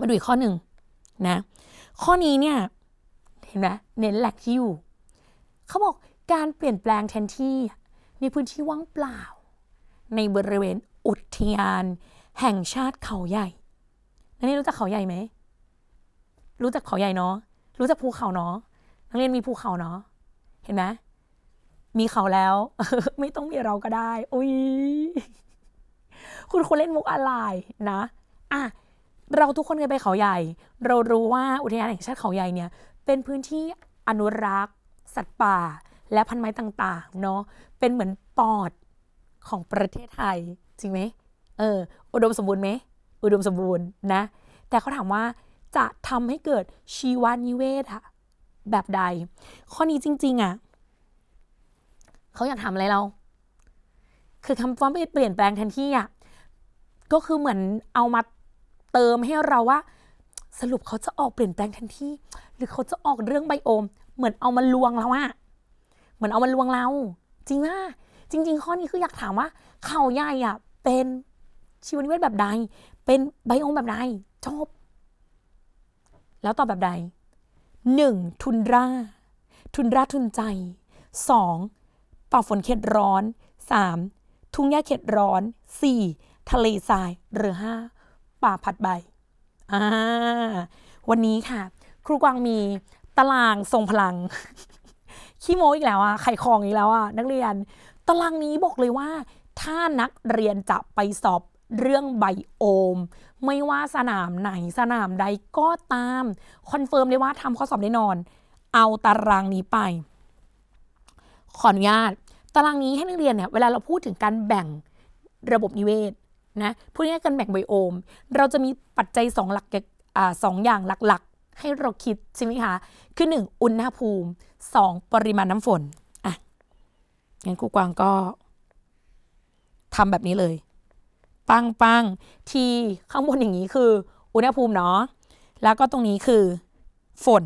มาดูอีกข้อหนึ่งนะ ข้อนี้เนี่ยเห็นไหมเน้นแหลกที่อยู่เขาบอกการเปลี่ยนแปลงแทนที่ในพื้นที่ว่างเปล่า ในบริเวณอุทยาน แห่งชาติเขาใหญ่นักเรียนรู้จักเขาใหญ่ไหม รู้จักเขาใหญ่เนาะ รู้จักภูเขาเนาะ นักเรียนมีภูเขาเนาะ เห็นไหมมีเขาแล้ว ไม่ต้องมีเราก็ได้ อุ้ย คุณควรเล่นมุกอะไรนะ อะ เราทุกคนเคยไปเขาใหญ่ เรารู้ว่าอุทยานแห่งชาติเขาใหญ่เนี่ยเป็นพื้นที่อนุรักษ์ สัตว์ป่า และพันธุ์ไม้ต่างๆเนาะเป็นเหมือนปอดของประเทศไทยจริงไหมเอออุดมสมบูรณ์ไหมอุดมสมบูรณ์นะ แต่เขาถามว่าจะทำให้เกิดชีวานิเวศอะแบบใด ข้อนี้จริง ๆอะเขาอยากทำอะไรเรา คือคำว่าไม่เปลี่ยนแปลงแทนที่อะก็คือเหมือนเอามา เติมให้เราว่า สรุปเขาจะออกเปลี่ยนแปลงแทนทีหรือเขาจะออกเรื่องไบโอม เหมือนเอามาลวงเราอะเหมือนเอามาลวงเรา จริงว่าจริง ๆ ข้อนี้คืออยากถามว่า เขาใหญ่อะเป็นชีวนิเวศแบบใด เป็นไบโอมแบบใดจบแล้วตอบแบบใดหนึ่งทุนรา ทุนราทุนใจสองป่าฝนเขตร้อนสามทุ่งหญ้าเขตร้อนสี่ทะเลทรายหรือห้า ป่าผัดใบอ่าวันนี้ค่ะ ครูกวางมีตารางทรงพลัง ขี้โมอีกแล้วอะไข่คองอีกแล้วอะนักเรียน ตารางนี้บอกเลยว่า ถ้านักเรียนจะไปสอบเรื่องไบโอม ไม่ว่าสนามไหนสนามใดก็ตามคอนเฟิร์มเลยว่าทำข้อสอบแน่นอน เอาตารางนี้ไป ขออนุญาต ตารางนี้ให้นักเรียนเนี่ยเวลาเราพูดถึงการแบ่งระบบนิเวศ นะพูดง่ายๆการแบ่งไบโอม เราจะมีปัจจัยสองหลักสองอย่างหลักๆ ให้เราคิดใช่ไหมคะ คือหนึ่งอุณหภูมิสองปริมาณน้ำฝนอะงั้นครูกวางก็ทำแบบนี้เลย ปังปังที่ข้างบนอย่างนี้คือ อุณหภูมิเนาะแล้วก็ตรงนี้คือ ฝน